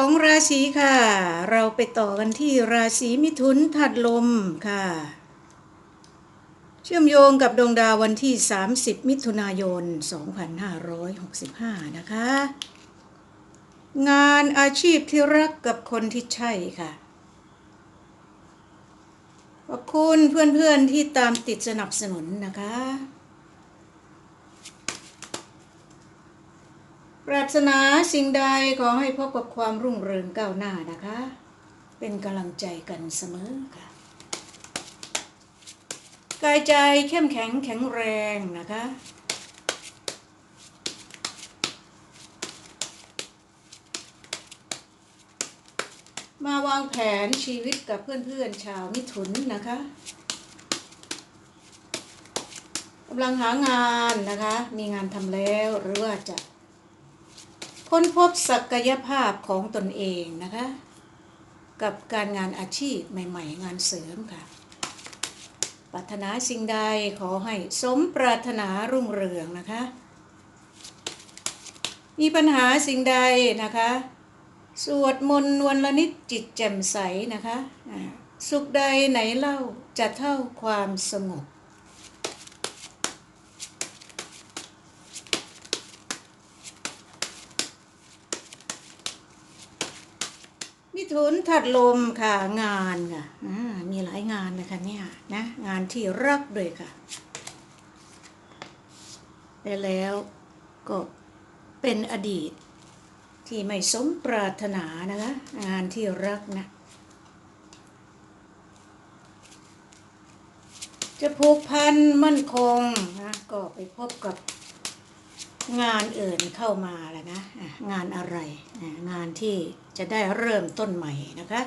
องราศีค่ะ เราไปต่อกันที่ราศีมิถุนถัดลมค่ะ เชื่อมโยงกับดวงดาววันที่ 30 มิถุนายน 2565 นะคะ งานอาชีพที่รักกับคนที่ใช่ค่ะ ขอบคุณเพื่อนๆที่ตามติดสนับสนุนนะคะ ปรารถนาสิ่งใดขอให้พบกับความรุ่งเรืองก้าวหน้านะคะ เป็นกำลังใจกันเสมอค่ะ กายใจเข้มแข็งแข็งแรงนะคะ มาวางแผนชีวิตกับเพื่อนๆชาวมิถุนนะคะกำลังหางานนะคะ มีงานทำแล้วหรือว่าจะ ค้นพบศักยภาพของตนเองนะคะ กับการงานอาชีพใหม่ ๆ งานเสริมค่ะปรารถนาสิ่งใดขอให้สมปรารถนารุ่งเรืองนะคะ มีปัญหาสิ่งใดนะคะ สวดมนต์วันละนิดจิตแจ่มใสนะคะ สุขใดไหนเล่าจะเท่าความสงบ ชุนถัดลมค่ะงานค่ะมีหลายงานเลยค่ะเนี่ยนะงานที่รักด้วยค่ะได้แล้วก็เป็นอดีตที่ไม่สมปรารถนานะคะงานที่รักนะจะผูกพันมั่นคงนะก็ไปพบกับงานอื่นเข้ามาแล้วนะงานอะไรงานที่ จะได้เริ่มต้นใหม่นะคะ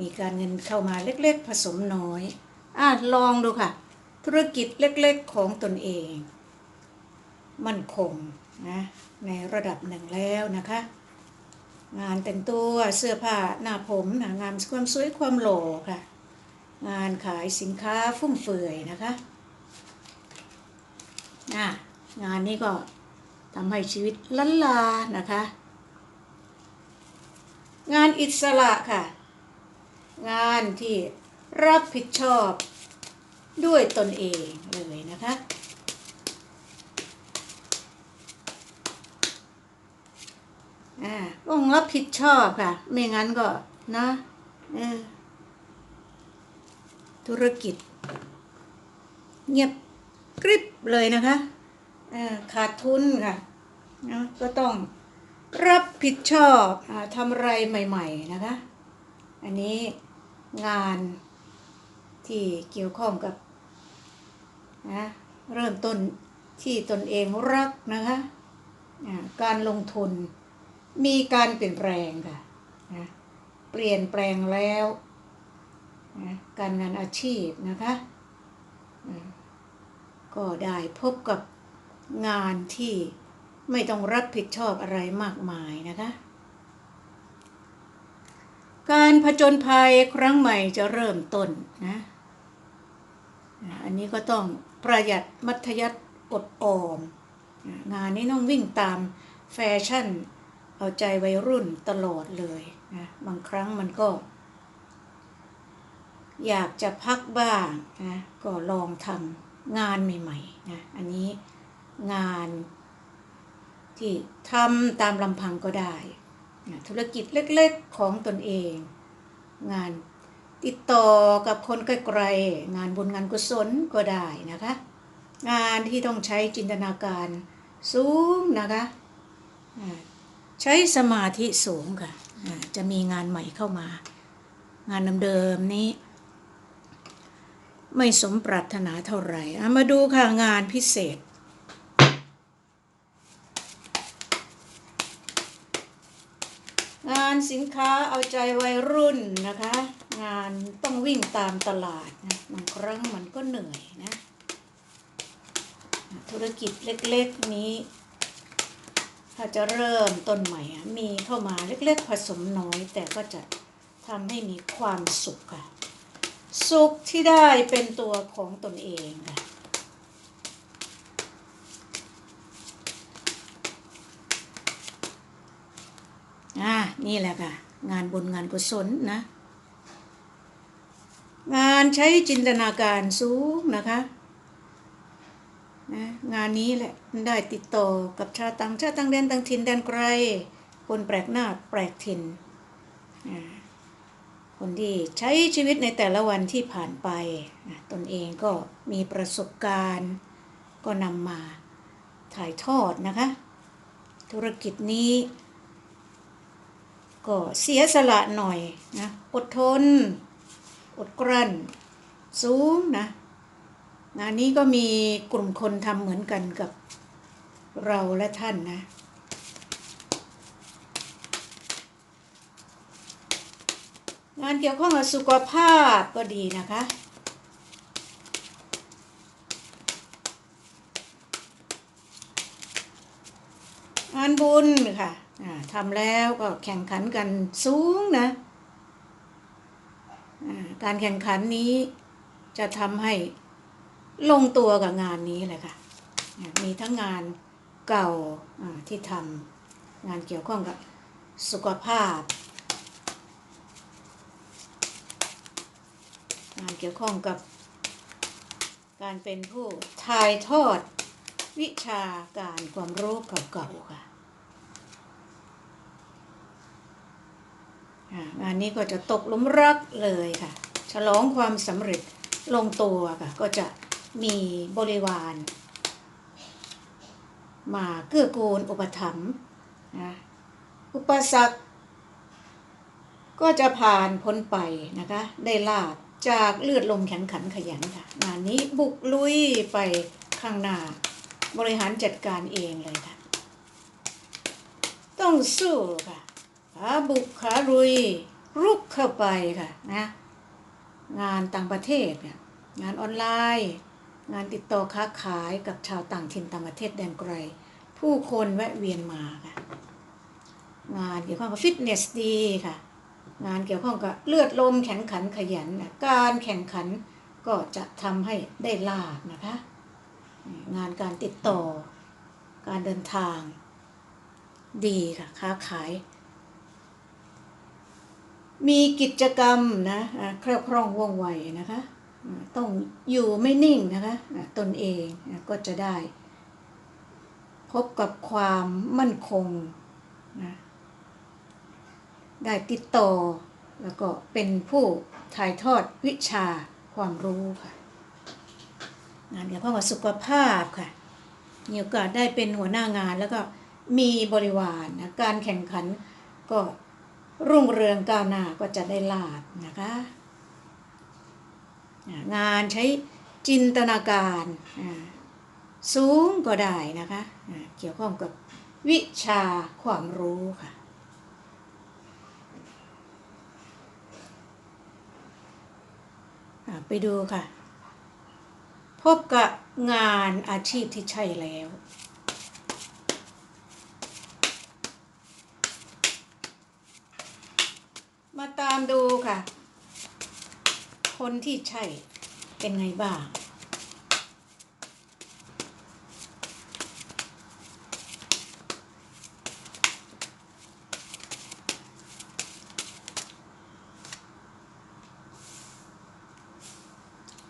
มีการเงินเข้ามาเล็กๆ ผสมน้อยอะลองดูค่ะ ธุรกิจเล็กๆของตนเอง มั่นคงนะในระดับหนึ่งแล้วนะคะ งานแต่งตัวเสื้อผ้าหน้าผมนะงานความสวยความหล่อค่ะ งานขายสินค้าฟุ่มเฟือยนะคะอะงานนี้ก็ทำให้ชีวิตล้นลานะคะ งานอิสระค่ะ งานที่รับผิดชอบด้วยตนเองเลยนะคะ อ่าต้องรับผิดชอบค่ะ ไม่งั้นก็นะเออธุรกิจ เงียบกริบเลยนะคะ ขาดทุนค่ะนะก็ต้อง รับผิดชอบอทำอะไรใหม่ๆนะคะ อันนี้งานที่เกี่ยวข้องกับนะเริ่มต้นที่ตนเองรักนะคะการลงทุนมีการเปลี่ยนแปลงค่ะนะเปลี่ยนแปลงแล้วนะการงานอาชีพนะคะก็ได้พบกับงานที่ ไม่ต้องรับผิดชอบอะไรมากมายนะคะ การผจญภัยครั้งใหม่จะเริ่มต้นนะอันนี้ก็ต้องประหยัดมัธยัติอดออม งานนี้ต้องวิ่งตามแฟชั่น เอาใจวัยรุ่นตลอดเลยนะบางครั้งมันก็ อยากจะพักบ้างนะก็ลองทำงานใหม่ๆนะอันนี้งาน ที่ทำตามลำพังก็ได้ ธุรกิจเล็กๆของตนเอง งานติดต่อกับคนไกลๆงานบุญงานกุศลก็ได้นะคะ งานที่ต้องใช้จินตนาการสูงนะคะใช้สมาธิสูงค่ะจะมีงานใหม่เข้ามา งานเดิมๆนี้ ไม่สมปรารถนาเท่าไหร่มาดูค่ะงานพิเศษ งาน สินค้าเอาใจวัยรุ่นนะคะ งานต้องวิ่งตามตลาดนะบางครั้งมันก็เหนื่อยนะ ธุรกิจเล็กๆนี้ ถ้าจะเริ่มต้นใหม่มีเข้ามาเล็กๆผสมน้อย แต่ก็จะทำให้มีความสุขค่ะ สุขที่ได้เป็นตัวของตนเองค่ะ อ่านี่แหละค่ะ งานบุญงานกุศลนะ งานใช้จินตนาการสูงนะคะนะงานนี้แหละได้ติดต่อกับชาติต่างชาติต่างแดนต่างถิ่นแดนไกล คนแปลกหน้าแปลกถิ่นอ่าคนที่ใช้ชีวิตในแต่ละวันที่ผ่านไปนะตนเองก็มีประสบการณ์ ก็นำมาถ่ายทอดนะคะ ธุรกิจนี้ ก็เสียสละหน่อยนะอดทน อดกลั้น สูงนะงานนี้ก็มีกลุ่มคนทำเหมือนกันกับเราและท่านนะ งานเกี่ยวข้องกับสุขภาพก็ดีนะคะงานบุญค่ะ ทำแล้วก็แข่งขันกันสูงนะ การแข่งขันนี้จะทำให้ลงตัวกับงานนี้เลยค่ะ มีทั้งงานเก่าอ่าที่ทำงานเกี่ยวข้องกับสุขภาพ งานเกี่ยวข้องกับการเป็นผู้ถ่ายทอดวิชาการความรู้เก่าๆค่ะอ่า งานนี้ก็จะตกลุมรักเลยค่ะ ฉลองความสำเร็จลงตัวค่ะ ก็จะมีบริวาร มาเกื้อกูลอุปถัมภ์นะอุปสรรคก็จะผ่านพ้นไปนะคะ ได้ลาบจากเลือดลมแข็งขันขยันค่ะ งานนี้บุกลุยไปข้างหน้า บริหารจัดการเองเลยค่ะ ต้องสู้ค่ะ ขาบุกขาลุยรุกเข้าไปค่ะนะงานต่างประเทศเนี่ยงานออนไลน์ งานติดต่อค้าขายกับชาวต่างถิ่นต่างประเทศแดนไกล ผู้คนแวะเวียนมาค่ะงานเกี่ยวข้องกับฟิตเนสดีค่ะ งานเกี่ยวข้องกับเลือดลมแข็งขันขยัน การแข่งขันก็จะทำให้ได้ลาบนะคะ งานการติดต่อการเดินทาง ดีค่ะ ค้าขาย มีกิจกรรมนะแคล่วคล่องว่องไวนะคะ ต้องอยู่ไม่นิ่งนะคะตนเองก็จะได้ พบกับความมั่นคงนะได้ติดต่อแล้วก็เป็นผู้ถ่ายทอดวิชาความรู้ค่ะงานเกี่ยวข้องกับสุขภาพค่ะมีโอกาสได้เป็นหัวหน้างานแล้วก็มีบริวารนะการแข่งขันก็ รุ่งเรืองก้าวหน้าก็จะได้ลาบนะคะ งานใช้จินตนาการสูงก็ได้นะคะเกี่ยวข้องกับวิชาความรู้ค่ะไปดูค่ะ พบกับงานอาชีพที่ใช่แล้ว มาตามดูค่ะ คนที่ใช่เป็นไงบ้าง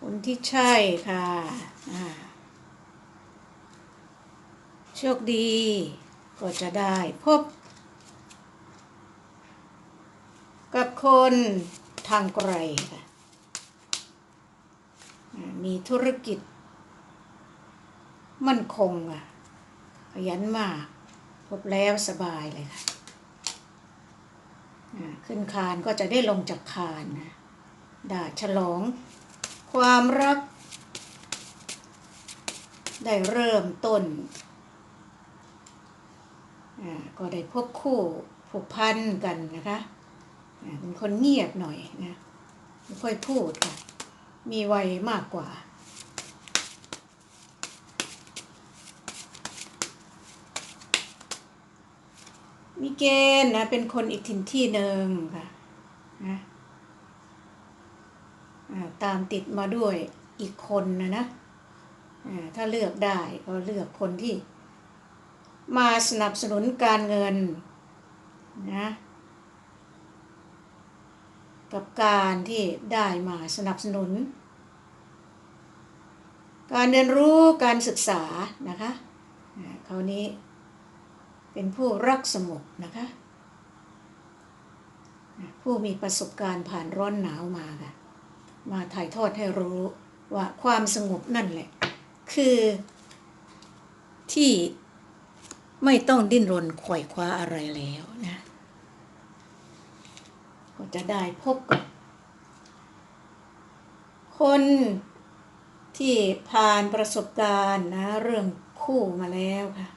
คนที่ใช่ค่ะโชคดีก็จะได้พบ กับ คนทางไกลค่ะมีธุรกิจ มั่นคงอะขยันมาก พบแล้วสบายเลยค่ะขึ้นคานก็จะได้ลงจากคานนะได้ฉลอง ความรัก ได้เริ่มต้น ก็ได้พบคู่ผูกพันกันนะคะ เป็นคนเงียบหน่อยนะไม่ค่อยพูดค่ะ มีวัยมากกว่า มีเกณฑ์นะ เป็นคนอีกถิ่นที่หนึ่งค่ะนะตามติดมาด้วยอีกคนนะนะถ้าเลือกได้ก็เลือกคนที่มาสนับสนุนการเงินนะ กับการที่ได้มาสนับสนุน การเรียนรู้การศึกษานะคะอ่าคราวนี้เป็นผู้รักสงบนะคะผู้มีประสบการณ์ผ่านร้อนหนาวมาค่ะมาถ่ายทอดให้รู้ว่าความสงบนั่นแหละ คือที่ไม่ต้องดิ้นรนขวอยคว้าอะไรแล้วนะ ก็จะได้พบกับ คนที่ผ่านประสบการณ์นะเรื่องคู่มาแล้วค่ะ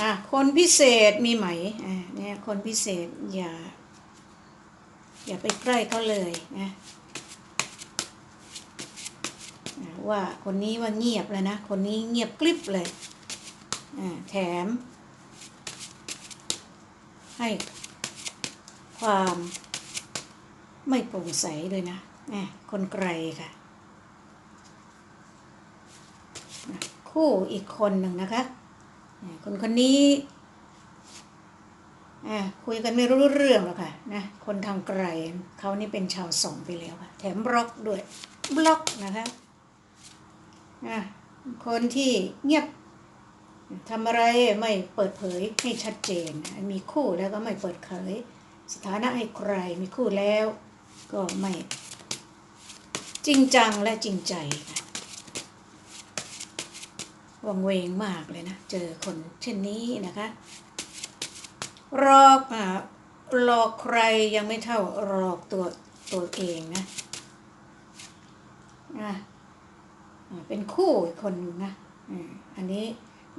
อะคนพิเศษมีไหมอะเนี่ยคนพิเศษอย่า อย่าไปใกล้เขาเลยนะ ว่าคนนี้ว่าเงียบแล้วนะ คนนี้เงียบกริบเลยแถม ให้ความไม่โปร่งใสด้วยนะอ่คนไกลค่ะ คู่อีกคนหนึ่งนะคะอ่คนคนนี้อ่คุยกันไม่รู้เรื่องหรอกค่ะนะคนทางไกลเขานี่เป็นชาวสองไปแล้วค่ะ แถมบล็อกด้วย บล็อกนะคะ อะคนที่เงียบทำอะไรไม่เปิดเผยให้ชัดเจน มีคู่แล้วก็ไม่เปิดเผย สถานะให้ใครมีคู่แล้ว ก็ไม่ จริงจังและจริงใจค่ะวังเวงมากเลยนะ เจอคนเช่นนี้นะคะ รอกอะหลอกใครยังไม่เท่าหลอกตัวตัวเองนะอะอะ เป็นคู่อีกคนหนึงนะอันนี้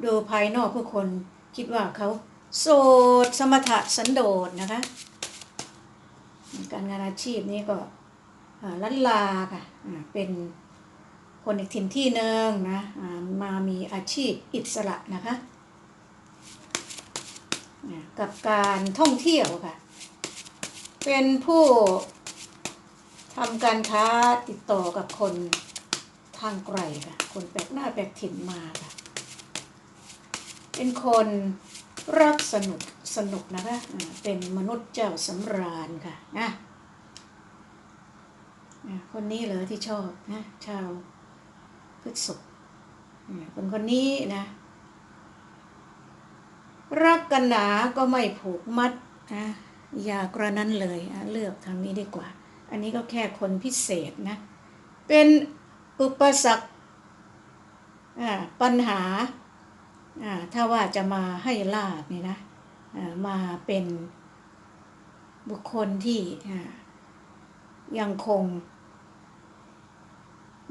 ดูภายนอกผู้คนคิดว่าเขาโสดสมถะสันโดษนะคะ การงานอาชีพนี้ก็ลันลาค่ะเป็นคนอีกถิ่นที่หนึ่งนะมามีอาชีพอิสระนะคะนะกับการท่องเที่ยวค่ะ เป็นผู้ทำการค้าติดต่อกับคน ทางไกลค่ะ คนแปลกหน้าแปลกถิ่นมาค่ะ เป็นคนรักสนุกสนุกนะคะเป็นมนุษย์เจ้าสำราญค่ะนะคนนี้เลยที่ชอบนะ ชาวพฤษภคนคนนี้นะ รักกันหนาก็ไม่ผูกมัดนะอย่ากระนั้นเลยเลือกทางนี้ดีกว่า อันนี้ก็แค่คนพิเศษนะ เป็น อุปสรรคปัญหาถ้าว่าจะมาให้ลาบนี่นะมาเป็นบุคคลที่ยังคง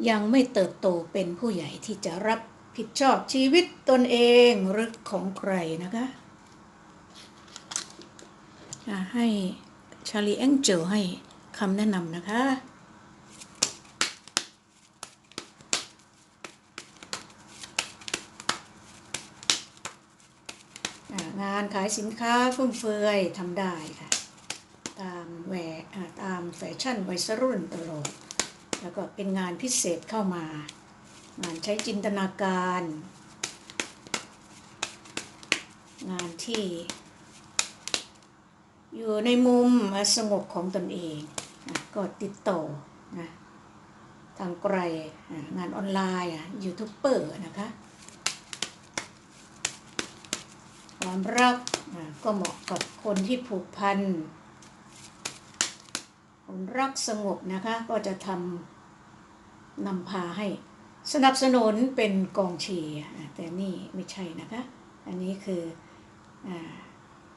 ยังไม่เติบโตเป็นผู้ใหญ่ที่จะรับผิดชอบชีวิตตนเองหรือของใครนะคะอะให้ชาลีแองเจลให้คำแนะนำนะคะ งานขายสินค้าฟุ่มเฟือยทำได้ค่ะ ตามแหวกอ่าตามแฟชั่นวัยรุ่นตลอด แล้วก็เป็นงานพิเศษเข้ามา งานใช้จินตนาการ งานที่ อยู่ในมุมสงบของตนเองนะก็ติดต่อนะทางไกลงานออนไลน์ยูทูบเบอร์นะคะ ความรักก็เหมาะกับคนที่ผูกพันคนรักสงบนะคะก็จะทำนำพาให้สนับสนุนเป็นกองเชียร์แต่นี่ไม่ใช่นะคะ อันนี้คืออ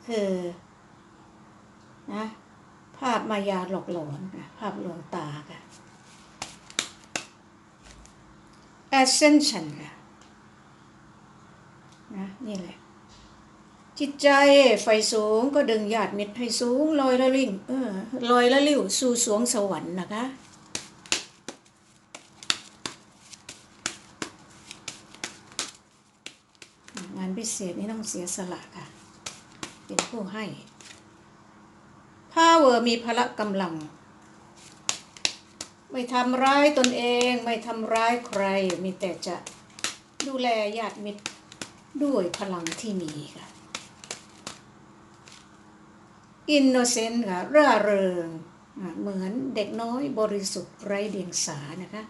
คือนะภาพมายาหลอกหลอนภาพลวงตาค่ะ ascension นะนี่แหละ จิตใจไฟสูงก็ดึงหยาดมิตรให้สูงลอยละลิ่งเออลอยละลิ่วสู่สวงสวรรค์นะคะงานพิเศษนี่ต้องเสียสละค่ะ เป็นผู้ให้ power มีพละกำลัง ไม่ทำร้ายตนเองไม่ทำร้ายใครมีแต่จะดูแลญาติมิตรด้วยพลังที่มีค่ะ อินโนเซนต์ค่ะร่าเริงเหมือนเด็กน้อยบริสุทธิ์ไร้เดียงสานะคะ